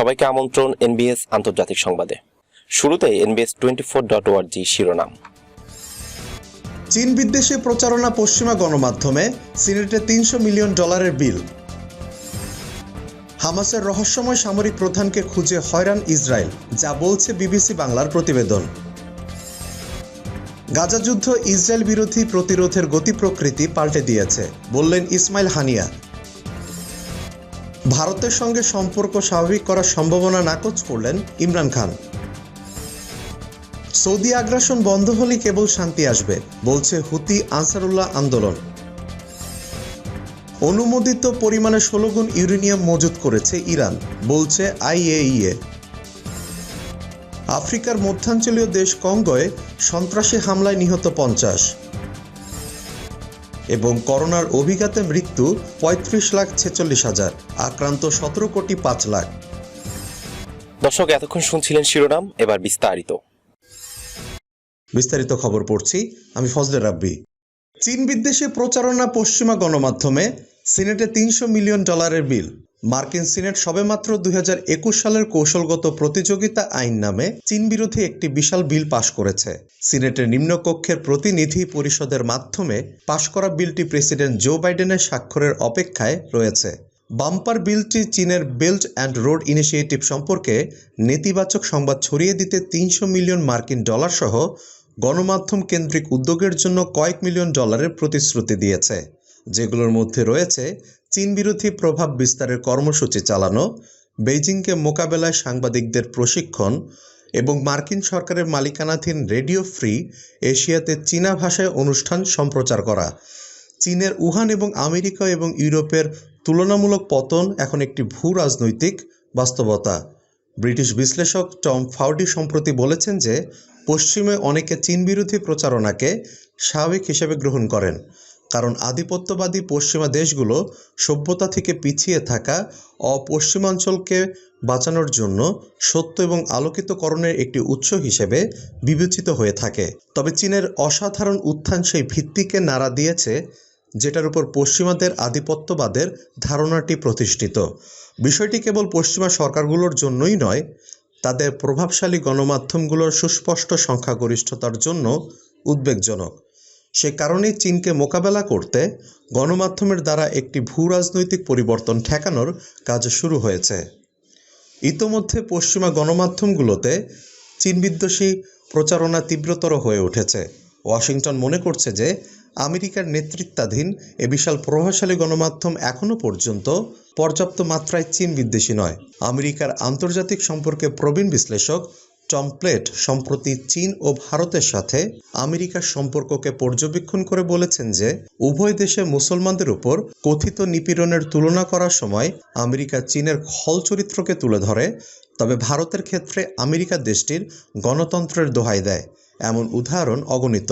সবাইকে আমন্ত্রণ এনবিএস আন্তর্জাতিক সংবাদে। শুরুতে এনবিএস টোয়েন্টি ফোর ডট ওয়ার্জি শিরোনাম। চীন বিদ্বেষী প্রচারণা পশ্চিমা গণমাধ্যমে সিনেটে তিনশো মিলিয়ন ডলারের বিল। হামাসের রহস্যময় সামরিক প্রধানকে খুঁজে হয়রান ইসরায়েল, যা বলছে বিবিসি বাংলার প্রতিবেদন। গাজা যুদ্ধ ইসরায়েল বিরোধী প্রতিরোধের গতি প্রকৃতি পাল্টে দিয়েছে, বললেন ইসমাইল হানিয়া ভারতের সঙ্গে সম্পর্ক স্বাভাবিক করার সম্ভাবনা নাকচ করলেন ইমরান খান। সৌদি আগ্রাসন বন্ধ হলে কেবল শান্তি আসবে, বলছে হুতি আনসারুল্লাহ আন্দোলন। অনুমোদিত পরিমাণে ষোলো গুণ ইউরেনিয়াম মজুত করেছে ইরান, বলছে আইএইএ। আফ্রিকার মধ্যাঞ্চলীয় দেশ কঙ্গোয় সন্ত্রাসী হামলায় নিহত পঞ্চাশ। এবং করোনার অভিঘাতে মৃত্যু পঁয়ত্রিশ লাখ ছেচল্লিশ হাজার আক্রান্ত সতেরো কোটি পাঁচ লাখ। দর্শক এতক্ষণ শুনছিলেন শিরোনাম এবার বিস্তারিত। বিস্তারিত খবর পড়ছি আমি ফজলে রাব্বি। চীন বিদ্বেষে প্রচারণা পশ্চিমা গণমাধ্যমে সিনেটে তিনশো মিলিয়ন ডলারের বিল। মার্কিন সিনেট সবেমাত্র দুই হাজার একুশ সালের কৌশলগত প্রতিযোগিতা আইন নামে চীন বিরোধী একটি বিশাল বিল পাশ করেছে। সিনেটের নিম্নকক্ষের প্রতিনিধি পরিষদের মাধ্যমে পাশ করা বিলটি প্রেসিডেন্ট জো বাইডেনের স্বাক্ষরের অপেক্ষায় রয়েছে। বাম্পার বিলটি চীনের বেল্ট অ্যান্ড রোড ইনিশিয়েটিভ সম্পর্কে নেতিবাচক সংবাদ ছড়িয়ে দিতে তিনশো মিলিয়ন মার্কিন ডলার সহ গণমাধ্যম কেন্দ্রিক উদ্যোগের জন্য কয়েক মিলিয়ন ডলারের প্রতিশ্রুতি দিয়েছে। যেগুলোর মধ্যে রয়েছে চীন বিরোধী প্রভাব বিস্তারের কর্মসূচি চালানো, বেইজিংকে মোকাবেলায় সাংবাদিকদের প্রশিক্ষণ এবং মার্কিন সরকারের মালিকানাধীন রেডিও ফ্রি এশিয়াতে চীনা ভাষায় অনুষ্ঠান সম্প্রচার করা। চীনের উহান এবং আমেরিকা এবং ইউরোপের তুলনামূলক পতন এখন একটি ভূ রাজনৈতিক বাস্তবতা। ব্রিটিশ বিশ্লেষক টম ফাউডি সম্প্রতি বলেছেন যে, পশ্চিমে অনেকে চীন বিরোধী প্রচারণাকে স্বাভাবিক হিসেবে গ্রহণ করেন। কারণ আধিপত্যবাদী পশ্চিমা দেশগুলো সভ্যতা থেকে পিছিয়ে থাকা অপশ্চিমাঞ্চলকে বাঁচানোর জন্য সত্য এবং আলোকিতকরণের একটি উৎস হিসেবে বিবেচিত হয়ে থাকে। তবে চীনের অসাধারণ উত্থান সেই ভিত্তিকে নাড়া দিয়েছে, যেটার উপর পশ্চিমাদের আধিপত্যবাদের ধারণাটি প্রতিষ্ঠিত। বিষয়টি কেবল পশ্চিমা সরকারগুলোর জন্যই নয়, তাদের প্রভাবশালী গণমাধ্যমগুলোর সুস্পষ্ট সংখ্যাগরিষ্ঠতার জন্য উদ্বেগজনক। সে কারণেই চীনকে মোকাবেলা করতে গণমাধ্যমের দ্বারা একটি ভূ রাজনৈতিক পরিবর্তন ঠেকানোর কাজ শুরু হয়েছে। ইতোমধ্যে পশ্চিমা গণমাধ্যমগুলোতে চীন বিদ্বেষী প্রচারণা তীব্রতর হয়ে উঠেছে। ওয়াশিংটন মনে করছে যে আমেরিকার নেতৃত্বাধীন এ বিশাল প্রভাবশালী গণমাধ্যম এখনও পর্যন্ত পর্যাপ্ত মাত্রায় চীন বিদ্বেষী নয়। আমেরিকার আন্তর্জাতিক সম্পর্কে প্রবীণ বিশ্লেষক টম প্লেট সম্প্রতি চীন ও ভারতের সাথে আমেরিকার সম্পর্ককে পর্যবেক্ষণ করে বলেছেন যে, উভয় দেশে মুসলমানদের উপর কথিত নিপীড়নের তুলনা করার সময় আমেরিকা চীনের খল চরিত্রকে তুলে ধরে, তবে ভারতের ক্ষেত্রে আমেরিকা দেশটির গণতন্ত্রের দোহাই দেয়, এমন উদাহরণ অগণিত।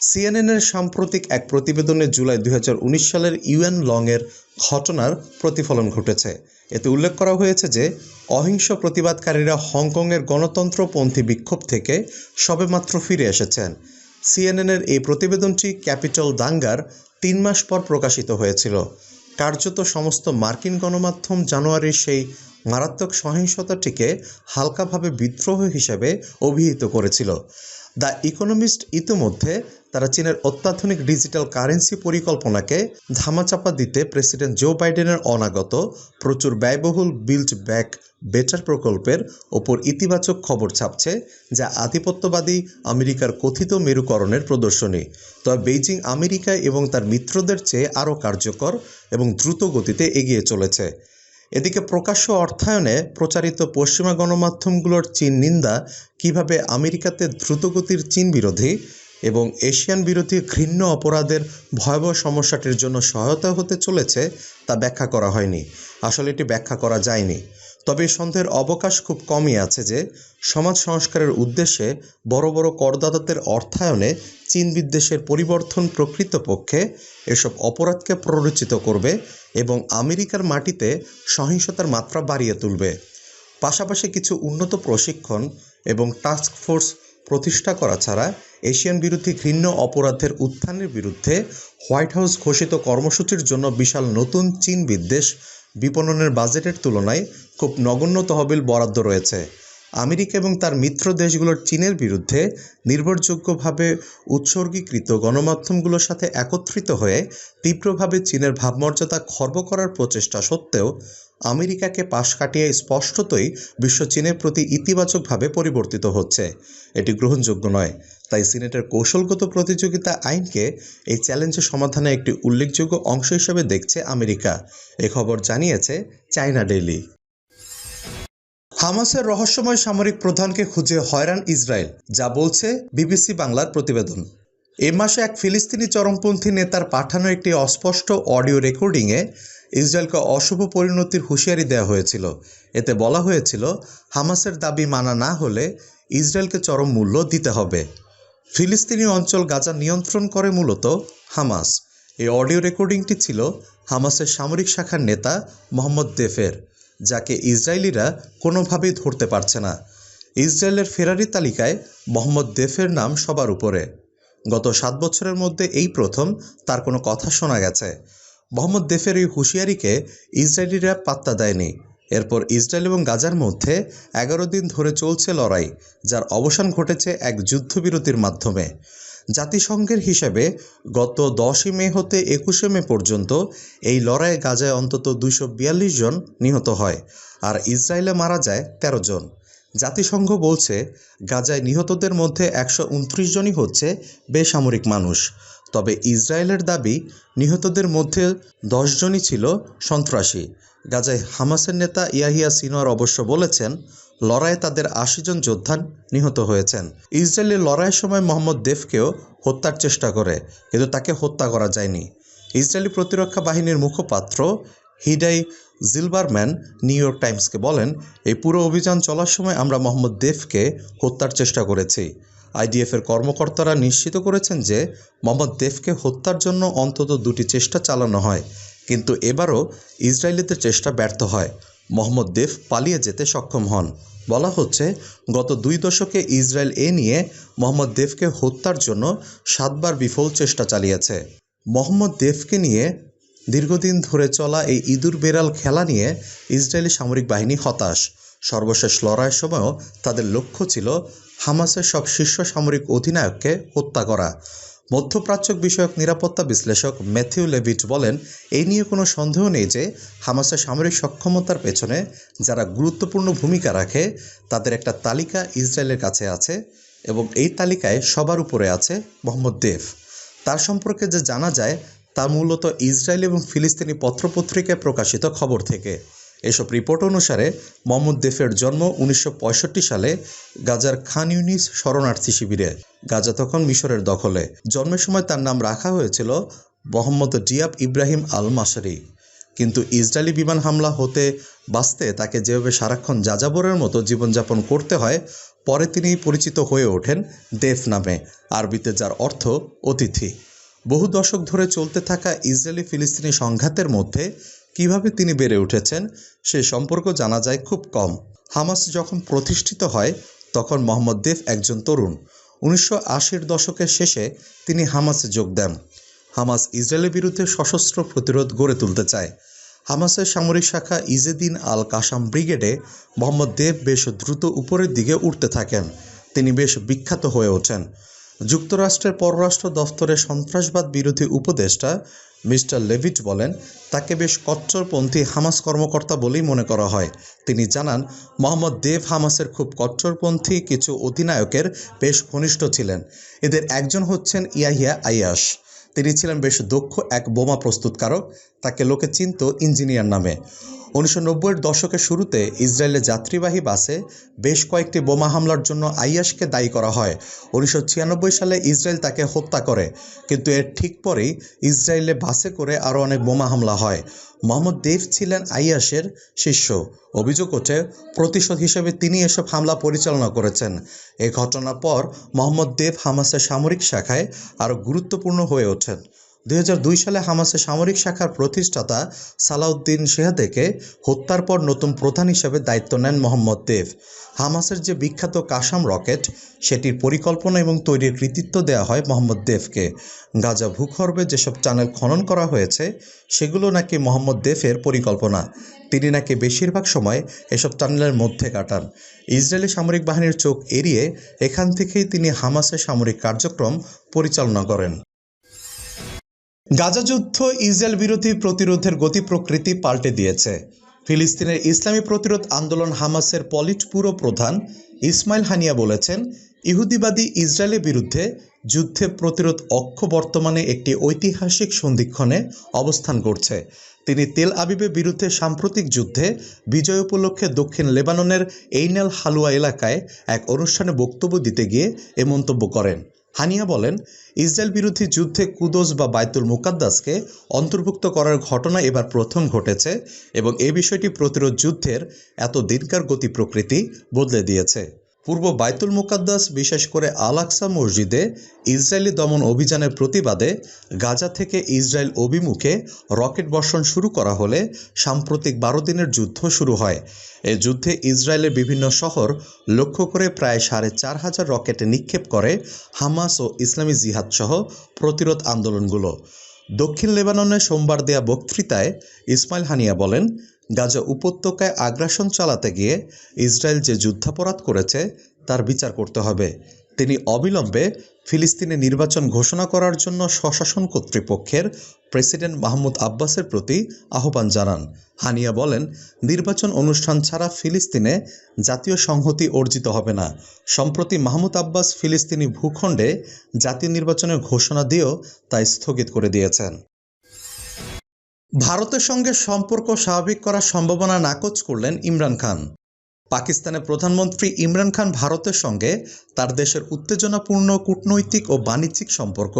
সিএনএনের সাম্প্রতিক এক প্রতিবেদনে জুলাই দুই হাজার উনিশ সালের ইউএন লংয়ের ঘটনার প্রতিফলন ঘটেছে। এতে উল্লেখ করা হয়েছে যে, অহিংস প্রতিবাদকারীরা হংকংয়ের গণতন্ত্রপন্থী বিক্ষোভ থেকে সবেমাত্র ফিরে এসেছেন। সিএনএনের এই প্রতিবেদনটি ক্যাপিটাল দাঙ্গার তিন মাস পর প্রকাশিত হয়েছিল। কার্যত সমস্ত মার্কিন গণমাধ্যম জানুয়ারির সেই মারাত্মক সহিংসতাটিকে হালকাভাবে বিদ্রোহ হিসেবে অভিহিত করেছিল। দ্য ইকোনমিস্ট ইতিমধ্যে তারা চীনের অত্যাধুনিক ডিজিটাল কারেন্সি পরিকল্পনাকে ধামাচাপা দিতে প্রেসিডেন্ট জো বাইডেনের অনাগত, প্রচুর ব্যয়বহুল বিল্ড ব্যাক বেটার প্রকল্পের ওপর ইতিবাচক খবর ছাপছে, যা আধিপত্যবাদী আমেরিকার কথিত মেরুকরণের প্রদর্শনী। তবে বেইজিং আমেরিকা এবং তার মিত্রদের চেয়ে আরও কার্যকর এবং দ্রুত গতিতে এগিয়ে চলেছে। এদিকে প্রকাশ্য অর্থায়নে প্রচারিত পশ্চিমা গণমাধ্যমগুলোর চীন নিন্দা, কীভাবে আমেরিকাতে দ্রুতগতির চীন বিরোধী এবং এশিয়ান বিরোধী ঘৃণ্য অপরাধের ভয়াবহ সমস্যাটির জন্য সহায়তা হতে চলেছে, তা ব্যাখ্যা করা হয়নি। আসলে এটি ব্যাখ্যা করা যায়নি। তবে সন্দেহের অবকাশ খুব কমই আছে যে সমাজ সংস্কারের উদ্দেশ্যে বড় বড় করদাতাদের অর্থায়নে চীন বিদ্বেষের পরিবর্তন প্রকৃতপক্ষে এসব অপরাধকে প্ররোচিত করবে এবং আমেরিকার মাটিতে সহিংসতার মাত্রা বাড়িয়ে তুলবে। পাশাপাশি কিছু উন্নত প্রশিক্ষণ এবং টাস্ক ফোর্স প্রতিষ্ঠা করা ছাড়া এশিয়ান বিরোধী ঘৃণ্য অপরাধের উত্থানের বিরুদ্ধে হোয়াইট হাউস ঘোষিত কর্মসূচির জন্য বিশাল নতুন চীন বিদ্বেষ বিপণনের বাজেটের তুলনায় খুব নগণ্য তহবিল বরাদ্দ রয়েছে। আমেরিকা এবং তার মিত্র দেশগুলোর চীনের বিরুদ্ধে নির্ভরযোগ্যভাবে উৎসর্গীকৃত গণমাধ্যমগুলোর সাথে একত্রিত হয়ে তীব্রভাবে চীনের ভাবমর্যাদা খর্ব করার প্রচেষ্টা সত্ত্বেও আমেরিকাকে পাশ কাটিয়ে স্পষ্টতই বিশ্ব চীনের প্রতি ইতিবাচকভাবে পরিবর্তিত হচ্ছে। এটি গ্রহণযোগ্য নয়। তাই সিনেটের কৌশলগত প্রতিযোগিতা আইনকে এই চ্যালেঞ্জের সমাধানে একটি উল্লেখযোগ্য অংশ হিসেবে দেখছে আমেরিকা। এ খবর জানিয়েছে চায়না ডেইলি। হামাসের রহস্যময় সামরিক প্রধানকে খুঁজে হয়রান ইসরায়েল, যা বলছে বিবিসি বাংলার প্রতিবেদন। এ মাসে এক ফিলিস্তিনি চরমপন্থী নেতার পাঠানো একটি অস্পষ্ট অডিও রেকর্ডিংয়ে ইসরায়েলকে অশুভ পরিণতির হুঁশিয়ারি দেওয়া হয়েছিল। এতে বলা হয়েছিল, হামাসের দাবি মানা না হলে ইসরায়েলকে চরম মূল্য দিতে হবে। ফিলিস্তিনি অঞ্চল গাজা নিয়ন্ত্রণ করে মূলত হামাস। এই অডিও রেকর্ডিংটি ছিল হামাসের সামরিক শাখার নেতা মোহাম্মদ দেফের, যাকে ইসরায়েলিরা কোনোভাবেই ধরতে পারছে না। ইসরায়েলের ফেরারি তালিকায় মোহাম্মদ দেফের নাম সবার উপরে। গত সাত বছরের মধ্যে এই প্রথম, তার কোনো কথা শোনা গেছে। মোহাম্মদ দেফের এই হুঁশিয়ারিকে ইসরায়েলিরা পাত্তা দেয়নি। এরপর ইসরায়েল এবং গাজার মধ্যে এগারো দিন ধরে চলছে লড়াই, যার অবসান ঘটেছে এক যুদ্ধবিরতির মাধ্যমে। জাতিসংঘের হিসেবে গত দশই মে হতে একুশে মে পর্যন্ত এই লড়াইয়ে গাজায় অন্তত দুইশো বিয়াল্লিশ জন নিহত হয় আর ইসরায়েলে মারা যায় ১৩ জন। জাতিসংঘ বলছে, গাজায় নিহতদের মধ্যে একশো উনত্রিশ জনই হচ্ছে বেসামরিক মানুষ। তবে ইসরায়েলের দাবি, নিহতদের মধ্যে দশ জনই ছিল সন্ত্রাসী। গাজায় হামাসের নেতা ইয়াহিয়া সিনোয়ার অবশ্য বলেছেন, লড়াইয়ে তাদের আশি জন যোদ্ধা নিহত হয়েছেন। ইসরায়েলের লড়াইয়ের সময় মোহাম্মদ দেফকেও হত্যার চেষ্টা করে, কিন্তু তাকে হত্যা করা যায়নি। ইসরায়েলি প্রতিরক্ষা বাহিনীর মুখপাত্র হিডাই জিলবারম্যান নিউ ইয়র্ক টাইমসকে বলেন, এই পুরো অভিযান চলার সময় আমরা মোহাম্মদ দেফকে হত্যার চেষ্টা করেছি। আইডিএফের কর্মকর্তারা নিশ্চিত করেছেন যে, মোহাম্মদ দেফকে হত্যার জন্য অন্তত দুটি চেষ্টা চালানো হয়। কিন্তু এবারও ইসরায়েলিদের চেষ্টা ব্যর্থ হয়। মোহাম্মদ দেফ পালিয়ে যেতে সক্ষম হন। বলা হচ্ছে, গত দুই দশকে ইসরায়েল এ নিয়ে মোহাম্মদ দেফকে হত্যার জন্য সাতবার বিফল চেষ্টা চালিয়েছে। মোহাম্মদ দেফকে নিয়ে দীর্ঘদিন ধরে চলা এই ইঁদুর বেড়াল খেলা নিয়ে ইসরায়েলি সামরিক বাহিনী হতাশ। সর্বশেষ লড়াইয়ের সময়ও তাদের লক্ষ্য ছিল হামাসের সব শীর্ষ সামরিক অধিনায়ককে হত্যা করা। মধ্যপ্রাচ্য বিষয়ক নিরাপত্তা বিশ্লেষক ম্যাথিউ লেভিট বলেন, এই নিয়ে কোনো সন্দেহ নেই যে হামাসের সামরিক সক্ষমতার পেছনে যারা গুরুত্বপূর্ণ ভূমিকা রাখে, তাদের একটা তালিকা ইসরায়েলের কাছে আছে এবং এই তালিকায় সবার উপরে আছে মোহাম্মদ দেব। তার সম্পর্কে যে জানা যায়, তা মূলত ইসরায়েল এবং ফিলিস্তিনি পত্রপত্রিকায় প্রকাশিত খবর থেকে। এসব রিপোর্ট অনুসারে মোহাম্মদ দেফের জন্ম উনিশশো পঁয়ষট্টি সালে গাজার খান ইউনিস শরণার্থী শিবিরে। গাজা তখন মিশরের দখলে। জন্মের সময় তার নাম রাখা হয়েছিল মোহাম্মদ ডিয়াব ইব্রাহিম আল মাসারি কিন্তু ইসরায়েলি বিমান হামলা হতে বাঁচতে তাকে যেভাবে সারাক্ষণ যাযাবরের মতো জীবনযাপন করতে হয়, পরে তিনি পরিচিত হয়ে ওঠেন দেফ নামে। আরবিতে যার অর্থ অতিথি। বহু দশক ধরে চলতে থাকা ইসরায়েলি ফিলিস্তিনি সংঘাতের মধ্যে কীভাবে তিনি বেড়ে উঠেছেন সে সম্পর্ক জানা যায় খুব কম। হামাস যখন প্রতিষ্ঠিত হয়, তখন মোহাম্মদ দেফ একজন তরুণ। উনিশশো আশির দশকের শেষে তিনি হামাসে যোগ দেন। হামাস ইসরায়েলের বিরুদ্ধে সশস্ত্র প্রতিরোধ গড়ে তুলতে চায়। হামাসের সামরিক শাখা ইজেদিন আল কাসাম ব্রিগেডে মোহাম্মদ দেব বেশ দ্রুত উপরের দিকে উঠতে থাকেন। তিনি বেশ বিখ্যাত হয়ে ওঠেন। যুক্তরাষ্ট্রের পররাষ্ট্র দফতরের সন্ত্রাসবাদ বিরোধী উপদেষ্টা মিস্টার লেভিট বলেন, তাকে বেশ কট্টরপন্থী হামাস কর্মকর্তা বলেই মনে করা হয়। তিনি জানান, মোহাম্মদ দেব হামাসের খুব কট্টরপন্থী কিছু অধিনায়কের বেশ ঘনিষ্ঠ ছিলেন। এদের একজন হচ্ছেন ইয়াহিয়া আইয়াস। তিনি ছিলেন বেশ দক্ষ এক বোমা প্রস্তুতকারক। তাকে লোকে চিনত ইঞ্জিনিয়ার নামে। উনিশশো নব্বইয়ের দশকের শুরুতে ইসরায়েলের যাত্রীবাহী বাসে বেশ কয়েকটি বোমা হামলার জন্য আইয়াসকে দায়ী করা হয়। উনিশশো ছিয়ানব্বই সালে ইসরায়েল তাকে হত্যা করে, কিন্তু এর ঠিক পরেই ইসরায়েলে বাসে করে আরও অনেক বোমা হামলা হয়। মোহাম্মদ দেব ছিলেন আইয়াসের শিষ্য। অভিযোগ ওঠে, প্রতিশোধ হিসেবে তিনি এসব হামলা পরিচালনা করেছেন। এই ঘটনার পর মোহাম্মদ দেব হামাসের সামরিক শাখায় আরও গুরুত্বপূর্ণ হয়ে ওঠেন। দুই হাজার দুই সালে হামাসের সামরিক শাখার প্রতিষ্ঠাতা সালাউদ্দিন শেহাদেকে হত্যার পর নতুন প্রধান হিসেবে দায়িত্ব নেন মোহাম্মদ দেব। হামাসের যে বিখ্যাত কাসাম রকেট, সেটির পরিকল্পনা এবং তৈরির কৃতিত্ব দেওয়া হয় মোহাম্মদ দেবকে। গাজা ভূগর্ভে যেসব চ্যানেল খনন করা হয়েছে, সেগুলো নাকি মোহাম্মদ দেফের পরিকল্পনা। তিনি নাকি বেশিরভাগ সময় এসব টানেলের মধ্যে কাটান। ইসরায়েলি সামরিক বাহিনীর চোখ এড়িয়ে এখান থেকেই তিনি হামাসের সামরিক কার্যক্রম পরিচালনা করেন। গাজা যুদ্ধ ইসরায়েল বিরোধী প্রতিরোধের গতি প্রকৃতি পাল্টে দিয়েছে। ফিলিস্তিনের ইসলামী প্রতিরোধ আন্দোলন হামাসের পলিট পুরো প্রধান ইসমাইল হানিয়া বলেছেন, ইহুদিবাদী ইসরায়েলের বিরুদ্ধে যুদ্ধে প্রতিরোধ অক্ষ বর্তমানে একটি ঐতিহাসিক সন্ধিক্ষণে অবস্থান করছে। তিনি তেল আবিবের বিরুদ্ধে সাম্প্রতিক যুদ্ধে বিজয় উপলক্ষে দক্ষিণ লেবাননের এইনেল হালুয়া এলাকায় এক অনুষ্ঠানে বক্তব্য দিতে গিয়ে এ মন্তব্য করেন। হানিয়া বলেন, ইসরায়েল বিরোধী যুদ্ধে কুদোস বা বায়তুল মুকাদ্দাসকে অন্তর্ভুক্ত করার ঘটনা এবার প্রথম ঘটেছে এবং এ বিষয়টি প্রতিরোধ যুদ্ধের এত দিনকার গতি প্রকৃতি বদলে দিয়েছে। পূর্ব বাইতুল মুকাদ্দাস, বিশেষ করে আল আকসা মসজিদে ইসরায়েলি দমন অভিযানের প্রতিবাদে গাজা থেকে ইসরায়েল অভিমুখে রকেট বর্ষণ শুরু করা হলে সাম্প্রতিক বারো দিনের যুদ্ধ শুরু হয়। এ যুদ্ধে ইসরায়েলের বিভিন্ন শহর লক্ষ্য করে প্রায় সাড়ে চার হাজার রকেট নিক্ষেপ করে হামাস ও ইসলামী জিহাদ সহ প্রতিরোধ আন্দোলনগুলো। দক্ষিণ লেবাননে সোমবার দেয়া বক্তৃতায় ইসমাইল হানিয়া বলেন গাজা উপত্যকায় আগ্রাসন চালাতে গিয়ে ইসরায়েল যে যুদ্ধাপরাধ করেছে, তার বিচার করতে হবে। তিনি অবিলম্বে ফিলিস্তিনে নির্বাচন ঘোষণা করার জন্য স্বশাসন কর্তৃপক্ষের প্রেসিডেন্ট মাহমুদ আব্বাসের প্রতি আহ্বান জানান। হানিয়া বলেন, নির্বাচন অনুষ্ঠান ছাড়া ফিলিস্তিনে জাতীয় সংহতি অর্জিত হবে না। সম্প্রতি মাহমুদ আব্বাস ফিলিস্তিনি ভূখণ্ডে জাতীয় নির্বাচনের ঘোষণা দিয়েও তা স্থগিত করে দিয়েছেন। ভারতের সঙ্গে সম্পর্ক স্বাভাবিক করার সম্ভাবনা নাকচ করলেন ইমরান খান। পাকিস্তানের প্রধানমন্ত্রী ইমরান খান ভারতের সঙ্গে তার দেশের উত্তেজনাপূর্ণ কূটনৈতিক ও বাণিজ্যিক সম্পর্ক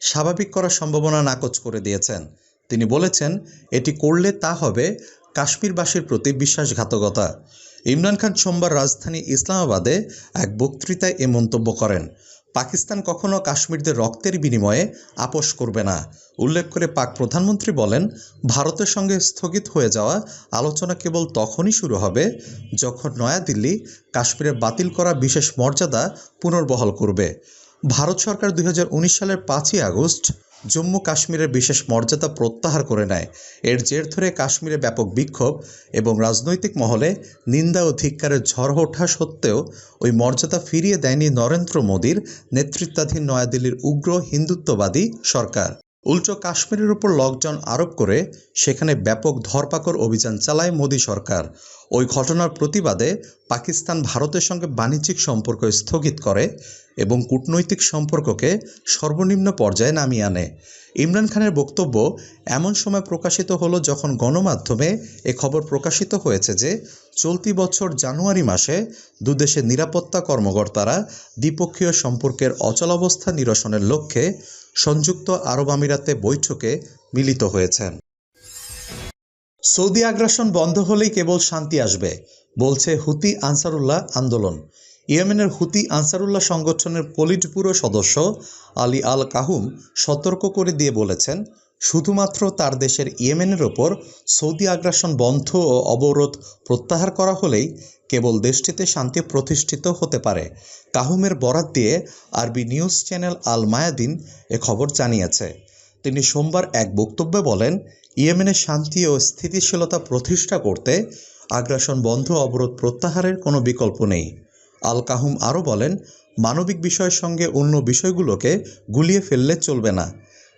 স্বাভাবিক করার সম্ভাবনা নাকচ করে দিয়েছেন। তিনি বলেছেন, এটি করলে তা হবে কাশ্মীরবাসীর প্রতি বিশ্বাসঘাতকতা। ইমরান খান সোমবার রাজধানী ইসলামাবাদে এক বক্তৃতায় এ মন্তব্য করেন। পাকিস্তান কখনো কাশ্মীরদের রক্তের বিনিময়ে আপোষ করবে না। উল্লেখ করে পাক প্রধানমন্ত্রী বলেন, ভারতের সঙ্গে স্থগিত হয়ে যাওয়া আলোচনা কেবল তখনই শুরু হবে যখন নয়াদিল্লি কাশ্মীরে বাতিল করা বিশেষ মর্যাদা পুনর্বহাল করবে। ভারত সরকার দুই হাজার উনিশ সালের পাঁচই আগস্ট জম্মু কাশ্মীরের বিশেষ মর্যাদা প্রত্যাহার করে নেয়। এর জের ধরে কাশ্মীরে ব্যাপক বিক্ষোভ এবং রাজনৈতিক মহলে নিন্দা ও ধিক্কারের ঝড় ওঠা সত্ত্বেও ওই মর্যাদা ফিরিয়ে দেয়নি নরেন্দ্র মোদীর নেতৃত্বাধীন নয়াদিল্লির উগ্র হিন্দুত্ববাদী সরকার। উল্টো কাশ্মীরের উপর লকডাউন আরোপ করে সেখানে ব্যাপক ধরপাকড় অভিযান চালায় মোদী সরকার। ওই ঘটনার প্রতিবাদে পাকিস্তান ভারতের সঙ্গে বাণিজ্যিক সম্পর্ক স্থগিত করে এবং কূটনৈতিক সম্পর্ককে সর্বনিম্ন পর্যায়ে নামিয়ে আনে। ইমরান খানের বক্তব্য এমন সময় প্রকাশিত হলো যখন গণমাধ্যমে এ খবর প্রকাশিত হয়েছে যে চলতি বছর জানুয়ারি মাসে দুদেশের নিরাপত্তা কর্মকর্তারা দ্বিপক্ষীয় সম্পর্কের অচলাবস্থা নিরসনের লক্ষ্যে সংযুক্ত আরব আমিরাতে বৈঠকে মিলিত হয়েছেন। সৌদি আগ্রাসন বন্ধ হলেই কেবল শান্তি আসবে, বলছে হুতি আনসারুল্লাহ আন্দোলন। ইয়েমেনের হুতি আনসারুল্লাহ সংগঠনের পলিটপুরো সদস্য আলী আল কাহুম সতর্ক করে দিয়ে বলেছেন শুধুমাত্র তার দেশের ইয়েমেনের ওপর সৌদি আগ্রাসন বন্ধ ও অবরোধ প্রত্যাহার করা হলেই কেবল দেশটিতে শান্তি প্রতিষ্ঠিত হতে পারে কাহুমের বরাত দিয়ে আরবি নিউজ চ্যানেল আল মায়াদিন এ খবর জানিয়েছে। তিনি সোমবার এক বক্তব্যে বলেন, ইয়েমেনে শান্তি ও স্থিতিশীলতা প্রতিষ্ঠা করতে আগ্রাসন বন্ধ অবরোধ প্রত্যাহারের কোনো বিকল্প নেই। আল কাহুম আরও বলেন, মানবিক বিষয়ের সঙ্গে অন্য বিষয়গুলোকে গুলিয়ে ফেললে চলবে না।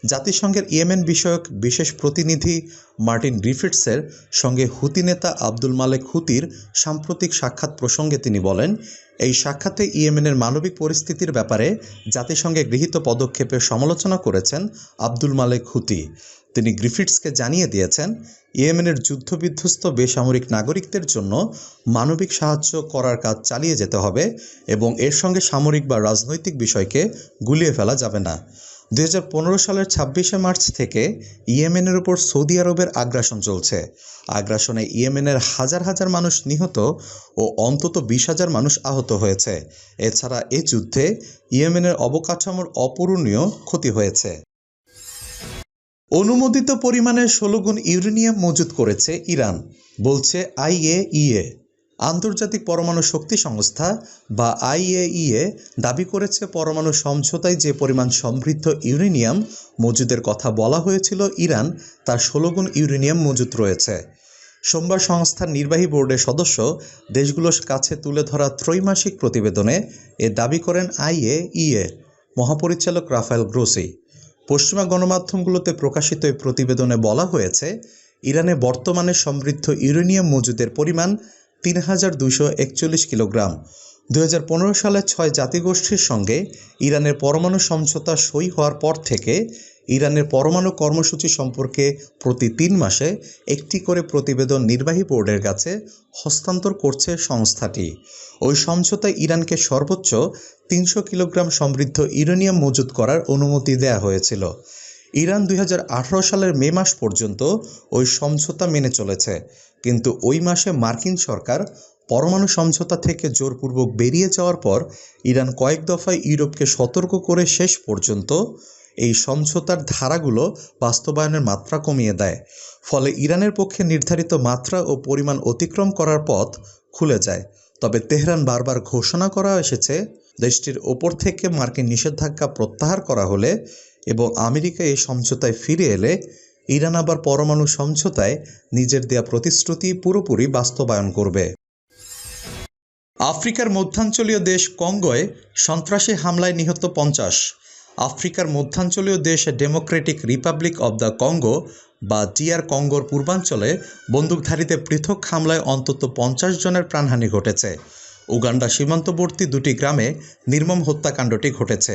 জাতিসংঘের ইয়েমেন বিষয়ক বিশেষ প্রতিনিধি মার্টিন গ্রিফিটসের সঙ্গে হুতি নেতা আব্দুল মালেক হুতির সাম্প্রতিক সাক্ষাৎ প্রসঙ্গে তিনি বলেন, এই সাক্ষাতে ইয়েমেনের মানবিক পরিস্থিতির ব্যাপারে জাতিসংঘে গৃহীত পদক্ষেপের সমালোচনা করেছেন আব্দুল মালেক হুতি। তিনি গ্রিফিটসকে জানিয়ে দিয়েছেন, ইয়েমেনের যুদ্ধবিধ্বস্ত বেসামরিক নাগরিকদের জন্য মানবিক সাহায্য করার কাজ চালিয়ে যেতে হবে এবং এর সঙ্গে সামরিক বা রাজনৈতিক বিষয়কে গুলিয়ে ফেলা যাবে না। দুই হাজার পনেরো সালের ছাব্বিশে মার্চ থেকে ইয়েমেনের উপর সৌদি আরবের আগ্রাসন চলছে। আগ্রাসনে ইয়েমেনের হাজার হাজার মানুষ নিহত ও অন্তত বিশ হাজার মানুষ আহত হয়েছে। এছাড়া এ যুদ্ধে ইয়েমেনের অবকাঠামোর অপূরণীয় ক্ষতি হয়েছে। অনুমোদিত পরিমাণে ষোলো গুণ ইউরেনিয়াম মজুত করেছে ইরান, বলছে আইএইএ। আন্তর্জাতিক পরমাণু শক্তি সংস্থা বা আইএইএ দাবি করেছে পরমাণু সমঝোতায় যে পরিমাণ সমৃদ্ধ ইউরেনিয়াম মজুদের কথা বলা হয়েছিল ইরান, তার ষোলো গুণ ইউরেনিয়াম মজুত রয়েছে। সোমবার সংস্থার নির্বাহী বোর্ডের সদস্য দেশগুলোর কাছে তুলে ধরা ত্রৈমাসিক প্রতিবেদনে এ দাবি করেন আইএইএ। মহাপরিচালক রাফায়েল গ্রোসি। পশ্চিমা গণমাধ্যমগুলোতে প্রকাশিত এই প্রতিবেদনে বলা হয়েছে, ইরানে বর্তমানে সমৃদ্ধ ইউরেনিয়াম মজুদের পরিমাণ তিন হাজার দুইশো একচল্লিশ কিলোগ্রাম। দু সালে ছয় জাতিগোষ্ঠীর সঙ্গে ইরানের পরমাণু সমঝোতা সই হওয়ার পর থেকে ইরানের পরমাণু কর্মসূচি সম্পর্কে প্রতি তিন মাসে একটি করে প্রতিবেদন নির্বাহী বোর্ডের কাছে হস্তান্তর করছে সংস্থাটি। ওই সমঝোতায় ইরানকে সর্বোচ্চ তিনশো কিলোগ্রাম সমৃদ্ধ ইউরেনিয়াম মজুত করার অনুমতি দেয়া হয়েছিল। ইরান দুই হাজার আঠারো সালের মে মাস পর্যন্ত ওই সমঝোতা মেনে চলেছে। কিন্তু ওই মাসে মার্কিন সরকার পরমাণু সমঝোতা থেকে জোরপূর্বক বেরিয়ে যাওয়ার পর ইরান কয়েক দফায় ইউরোপকে সতর্ক করে শেষ পর্যন্ত এই সমঝোতার ধারাগুলো বাস্তবায়নের মাত্রা কমিয়ে দেয়। ফলে ইরানের পক্ষে নির্ধারিত মাত্রা ও পরিমাণ অতিক্রম করার পথ খুলে যায়। তবে তেহরান বারবার ঘোষণা করা এসেছে, দেশটির ওপর থেকে মার্কিন নিষেধাজ্ঞা প্রত্যাহার করা হলে এবং আমেরিকা এই সমঝোতায় ফিরে এলে ইরান আবার পরমাণু সমঝোতায় নিজের দেয়া প্রতিশ্রুতি পুরোপুরি বাস্তবায়ন করবে। আফ্রিকার মধ্যাঞ্চলীয় দেশ কঙ্গোয় সন্ত্রাসী হামলায় নিহত পঞ্চাশ। আফ্রিকার মধ্যাঞ্চলীয় দেশ democratic republic of the Congo বা ডিআর কঙ্গোর পূর্বাঞ্চলে বন্দুকধারীদের পৃথক হামলায় অন্তত পঞ্চাশ জনের প্রাণহানি ঘটেছে। উগান্ডা সীমান্তবর্তী দুটি গ্রামে নির্মম হত্যাকাণ্ডটি ঘটেছে।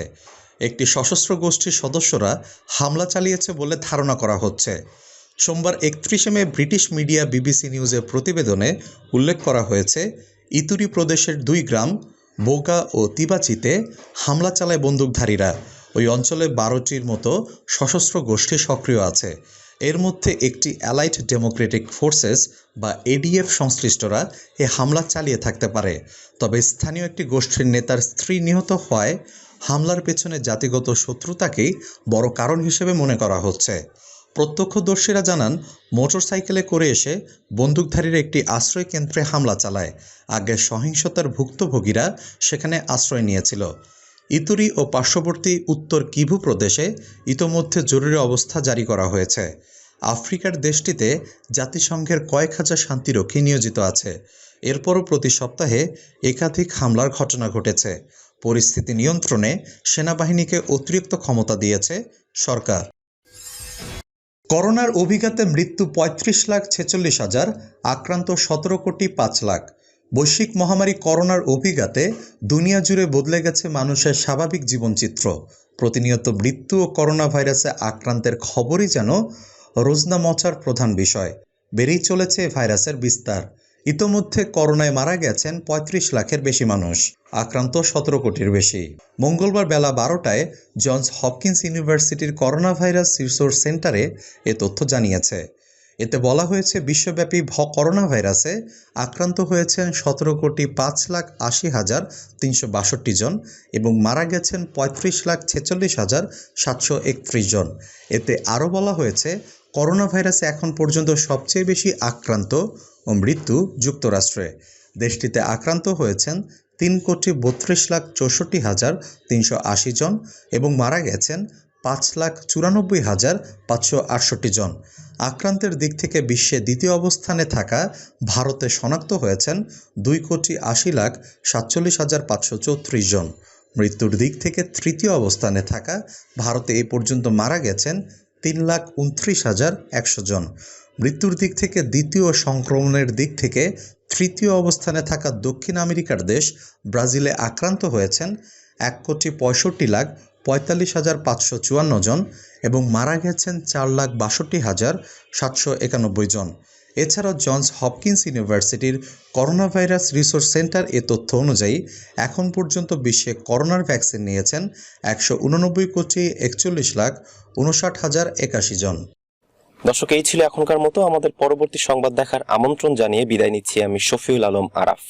একটি সশস্ত্র গোষ্ঠীর সদস্যরা হামলা চালিয়েছে বলে ধারণা করা হচ্ছে। সোমবার একত্রিশে মে ব্রিটিশ মিডিয়া বিবিসি নিউজের প্রতিবেদনে উল্লেখ করা হয়েছে, ইতুরি প্রদেশের দুই গ্রাম, বোগা ও তিবাচিতে হামলা চালায় বন্দুকধারীরা। ওই অঞ্চলে বারোটির মতো সশস্ত্র গোষ্ঠী সক্রিয় আছে। এর মধ্যে একটি অ্যালাইট ডেমোক্রেটিক ফোর্সেস বা এডিএফ সংশ্লিষ্টরা এ হামলা চালিয়ে থাকতে পারে। তবে স্থানীয় একটি গোষ্ঠীর নেতার স্ত্রী নিহত হওয়ায় হামলার পেছনে জাতিগত শত্রুতাকেই বড় কারণ হিসেবে মনে করা হচ্ছে। প্রত্যক্ষদর্শীরা জানান, মোটরসাইকেলে করে এসে বন্দুকধারীর একটি আশ্রয় কেন্দ্রে হামলা চালায়। আগে সহিংসতার ভুক্তভোগীরা সেখানে আশ্রয় নিয়েছিল। ইতুরি ও পার্শ্ববর্তী উত্তর কিভু প্রদেশে ইতোমধ্যে জরুরি অবস্থা জারি করা হয়েছে। আফ্রিকার দেশটিতে জাতিসংঘের কয়েক হাজার শান্তিরক্ষী নিয়োজিত আছে। এরপরও প্রতি সপ্তাহে একাধিক হামলার ঘটনা ঘটেছে। পরিস্থিতি নিয়ন্ত্রণে সেনাবাহিনীকে অতিরিক্ত ক্ষমতা দিয়েছে সরকার। করোনার অভিঘাতে মৃত্যু পঁয়ত্রিশ লাখ ছেচল্লিশ হাজার, আক্রান্ত সতেরো কোটি পাঁচ লাখ। বৈশ্বিক মহামারী করোনার অভিঘাতে দুনিয়া জুড়ে বদলে গেছে মানুষের স্বাভাবিক জীবনচিত্র। প্রতিনিয়ত মৃত্যু ও করোনা ভাইরাসে আক্রান্তের খবরই যেন রোজনা মচার প্রধান বিষয়। বেড়েই চলেছে ভাইরাসের বিস্তার। ইতোমধ্যে করোনায় মারা গেছেন পঁয়ত্রিশ লাখের বেশি মানুষ, আক্রান্ত সতেরো কোটির বেশি। মঙ্গলবার বেলা বারোটায় জনস হপকিন্স ইউনিভার্সিটির করোনা ভাইরাস রিসোর্স সেন্টারে এ তথ্য জানিয়েছে। এতে বলা হয়েছে, বিশ্বব্যাপী ভ করোনা ভাইরাসে আক্রান্ত হয়েছেন সতেরো কোটি পাঁচ লাখ আশি হাজার তিনশো বাষট্টি জন এবং মারা গেছেন পঁয়ত্রিশ লাখ ছেচল্লিশ হাজার সাতশো একত্রিশ জন। এতে আরও বলা হয়েছে করোনা ভাইরাসে এখন পর্যন্ত সবচেয়ে বেশি আক্রান্ত ও মৃত্যু যুক্তরাষ্ট্রে। দেশটিতে আক্রান্ত হয়েছেন তিন কোটি বত্রিশ লাখ চৌষট্টি হাজার তিনশো আশি জন এবং মারা গেছেন পাঁচ লাখ চুরানব্বই হাজার পাঁচশো আটষট্টি জন। আক্রান্তের দিক থেকে বিশ্বে দ্বিতীয় অবস্থানে থাকা ভারতে শনাক্ত হয়েছেন দুই কোটি আশি লাখ সাতচল্লিশ হাজার পাঁচশো চৌত্রিশ জন। মৃত্যুর দিক থেকে তৃতীয় অবস্থানে থাকা ভারতে এ পর্যন্ত মারা গেছেন তিন লাখ উনত্রিশ হাজার একশো জন। মৃত্যুর দিক থেকে দ্বিতীয় সংক্রমণের দিক থেকে তৃতীয় অবস্থানে থাকা দক্ষিণ আমেরিকার দেশ ব্রাজিলে আক্রান্ত হয়েছেন এক কোটি পঁয়ষট্টি লাখ পঁয়তাল্লিশ হাজার পাঁচশো চুয়ান্ন জন এবং মারা গেছেন চার লাখ বাষট্টি হাজার সাতশো একানব্বই জন। এছাড়াও জনস হপকিন্স ইউনিভার্সিটির করোনা ভাইরাস রিসোর্স সেন্টার এ তথ্য অনুযায়ী, এখন পর্যন্ত বিশ্বে করোনার ভ্যাকসিন নিয়েছেন একশো উননব্বই কোটি একচল্লিশ লাখ উনষাট হাজার একাশি জন। দর্শক, এই ছিল এখনকার মতো। আমাদের পরবর্তী সংবাদ দেখার আমন্ত্রণ জানিয়ে বিদায় নিচ্ছি আমি শফিউল আলম আরাফ।